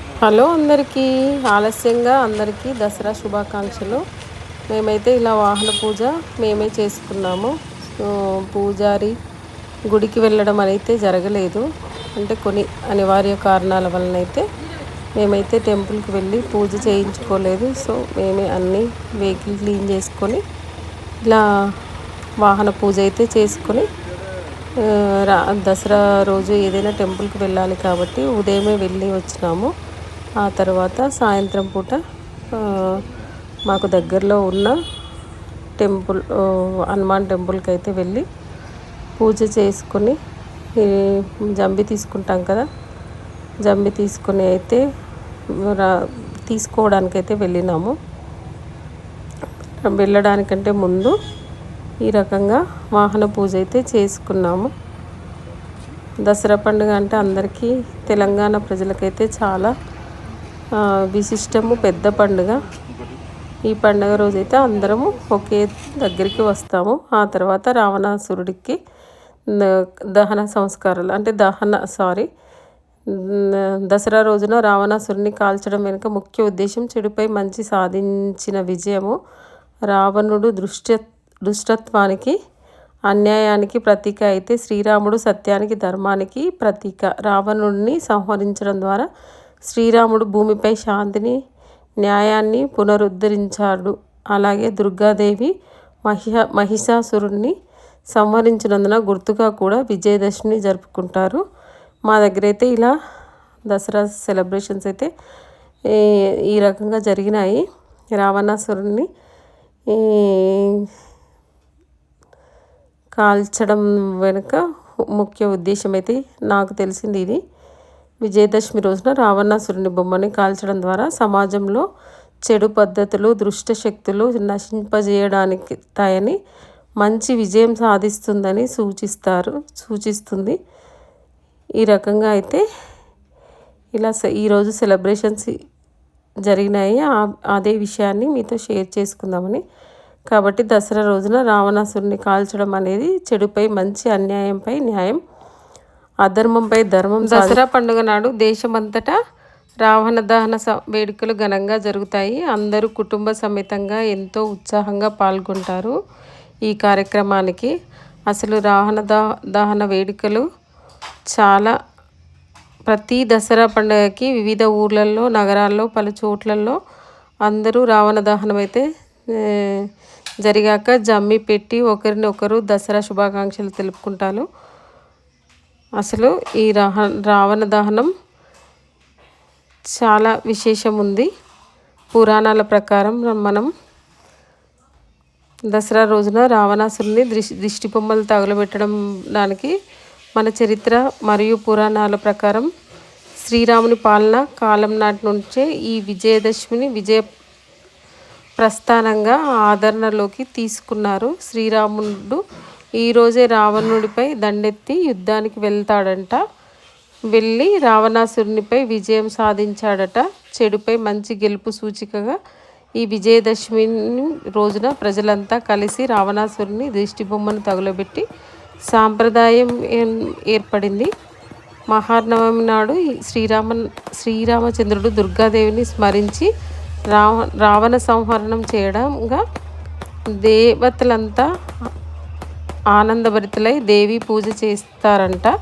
Hello అందరికీ ఆలస్యంగా అందరికీ దసరా శుభాకాంక్షలు. మేమైతే ఇలా వాహన పూజ మేమే చేసుకున్నాము. పూజారి గుడికి వెళ్ళడం అయితే జరగలేదు. అంటే కొన్ని అనివార్య కారణాల వలన అయితే మేమైతే టెంపుల్కి వెళ్ళి పూజ చేయించుకోలేదు. సో మేమే అన్నీ వెహికల్ క్లీన్ చేసుకొని ఇలా వాహన పూజ అయితే చేసుకొని రా దసరా రోజు ఏదైనా టెంపుల్కి వెళ్ళాలి కాబట్టి ఉదయమే వెళ్ళి వచ్చినాము. ఆ తర్వాత సాయంత్రం పూట మాకు దగ్గరలో ఉన్న టెంపుల్ హనుమాన్ టెంపుల్కి అయితే వెళ్ళి పూజ చేసుకొని జంబి తీసుకుంటాం కదా. జంబి తీసుకొని అయితే రా తీసుకోవడానికైతే వెళ్ళినాము. వెళ్ళడానికంటే ముందు ఈ రకంగా వాహన పూజ అయితే చేసుకున్నాము. దసరా పండుగ అంటే అందరికీ తెలంగాణ ప్రజలకైతే చాలా విశిష్టము పెద్ద పండుగ. ఈ పండుగ రోజైతే అందరము ఒకే దగ్గరికి వస్తాము. ఆ తర్వాత రావణాసురుడికి దహన సంస్కారాలు అంటే దహన సారీ దసరా రోజున రావణాసురుని కాల్చడం వెనుక ముఖ్య ఉద్దేశం చెడుపై మంచి సాధించిన విజయము. రావణుడు దృష్ట దుష్టత్వానికి అన్యాయానికి ప్రతీక అయితే శ్రీరాముడు సత్యానికి ధర్మానికి ప్రతీక. రావణుడిని సంహరించడం ద్వారా శ్రీరాముడు భూమిపై శాంతిని న్యాయాన్ని పునరుద్ధరించాడు. అలాగే దుర్గాదేవి మహిష మహిషాసురుణ్ణి సంహరించినందున గుర్తుగా కూడా విజయదశమిని జరుపుకుంటారు. మా దగ్గర అయితే ఇలా దసరా సెలబ్రేషన్స్ అయితే ఈ- రకంగా జరిగినాయి. రావణాసురుణ్ణి కాల్చడం వెనుక ముఖ్య ఉద్దేశం అయితే నాకు తెలిసింది ఇది. విజయదశమి రోజున రావణాసురుని బొమ్మని కాల్చడం ద్వారా సమాజంలో చెడు పద్ధతులు దుష్ట శక్తులు నశింపజేయడానికి తాయని మంచి విజయం సాధిస్తుందని సూచిస్తారు సూచిస్తుంది. ఈ రకంగా అయితే ఇలా సె- ఈరోజు సెలబ్రేషన్స్ జరిగినాయి. అదే విషయాన్ని మీతో షేర్ చేసుకుందామని. కాబట్టి దసరా రోజున రావణాసురుని కాల్చడం అనేది చెడుపై మంచి అన్యాయంపై న్యాయం అధర్మంపై ధర్మం దసరా పండుగ నాడు దేశమంతటా రావణ దహన స- వేడుకలు ఘనంగా జరుగుతాయి. అందరూ కుటుంబ సమేతంగా ఎంతో ఉత్సాహంగా పాల్గొంటారు ఈ కార్యక్రమానికి. అసలు రావణ దహన వేడుకలు చాలా ప్రతి దసరా పండుగకి వివిధ ఊర్లలో నగరాల్లో పలు చోట్లలో అందరూ రావణ దహనం అయితే జరిగాక జమ్మి పెట్టి ఒకరిని ఒకరు దసరా శుభాకాంక్షలు తెలుపుకుంటారు. అసలు ఈ రాహ రావణ దహనం చాలా విశేషం ఉంది పురాణాల ప్రకారం మనం దసరా రోజున రావణాసురుని దృష్టి దిష్టి బొమ్మలు తగులబెట్టడం దానికి మన చరిత్ర మరియు పురాణాల ప్రకారం శ్రీరాముని పాలన కాలం నాటి నుంచే ఈ విజయదశమిని విజయ ప్రస్థానంగా ఆదరణలోకి తీసుకున్నారు శ్రీరాముడు. ఈరోజే రావణుడిపై దండెత్తి యుద్ధానికి వెళ్తాడంట. వెళ్ళి రావణాసురునిపై విజయం సాధించాడట. చెడుపై మంచి గెలుపు సూచికగా ఈ విజయదశమి రోజున ప్రజలంతా కలిసి రావణాసురుని దిష్టిబొమ్మను తగులబెట్టి సాంప్రదాయం ఏం- ఏర్పడింది. మహానవమి నాడు ఈ శ్రీరామ శ్రీరామచంద్రుడు దుర్గాదేవిని స్మరించి రావ రావణ సంహరణం చేయడంగా దేవతలంతా ఆనందభరితులై దేవి పూజ చేస్తారంట.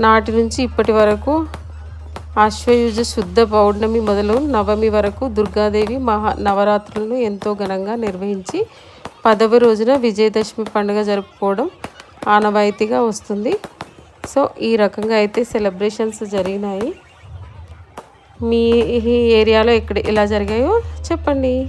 నాటి నుంచి ఇప్పటి వరకు అశ్వయుజ శుద్ధ పౌర్ణమి మొదలు నవమి వరకు దుర్గాదేవి మహా నవరాత్రులను ఎంతో ఘనంగా నిర్వహించి పదవ రోజున విజయదశమి పండుగ జరుపుకోవడం ఆనవాయితీగా వస్తుంది. సో ఈ రకంగా అయితే సెలబ్రేషన్స్ జరిగినాయి. మీ ఏరియాలో ఎక్కడ ఎలా జరిగాయో చెప్పండి.